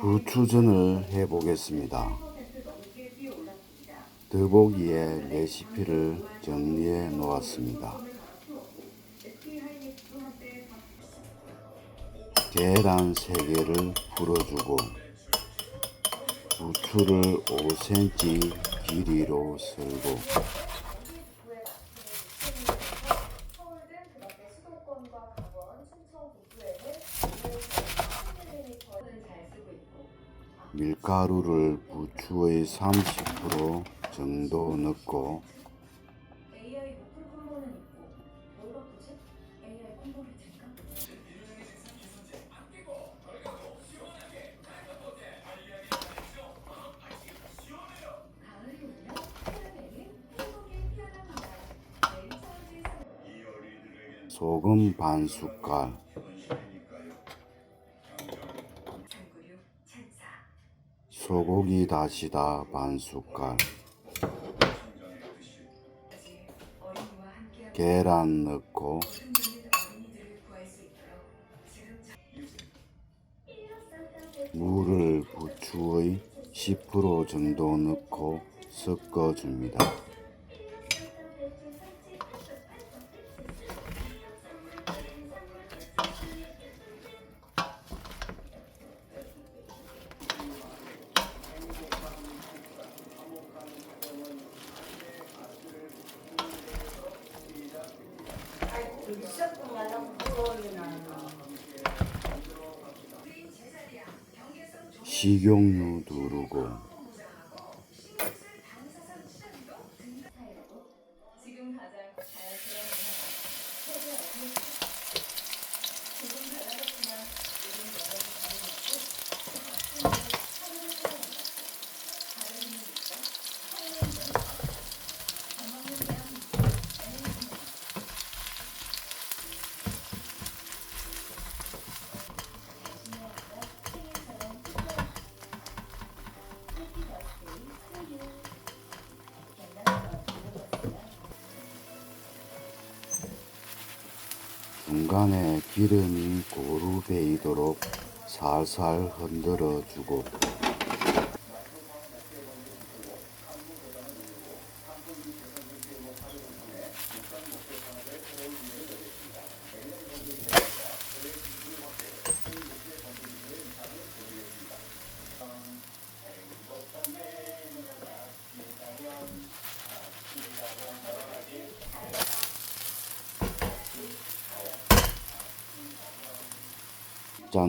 부추전을 해 보겠습니다. 더보기에 레시피를 정리해 놓았습니다. 계란 3개를 풀어주고 부추를 5cm 길이로 썰고 밀가루를 부추의 30% 정도 넣고 AI 무풀 콤보 소고기 다시다 반 숟갈 계란 넣고 물을 부추의 10% 정도 넣고 섞어줍니다. 식용유 두르고 중간에 기름이 고루 배이도록 살살 흔들어 주고 咱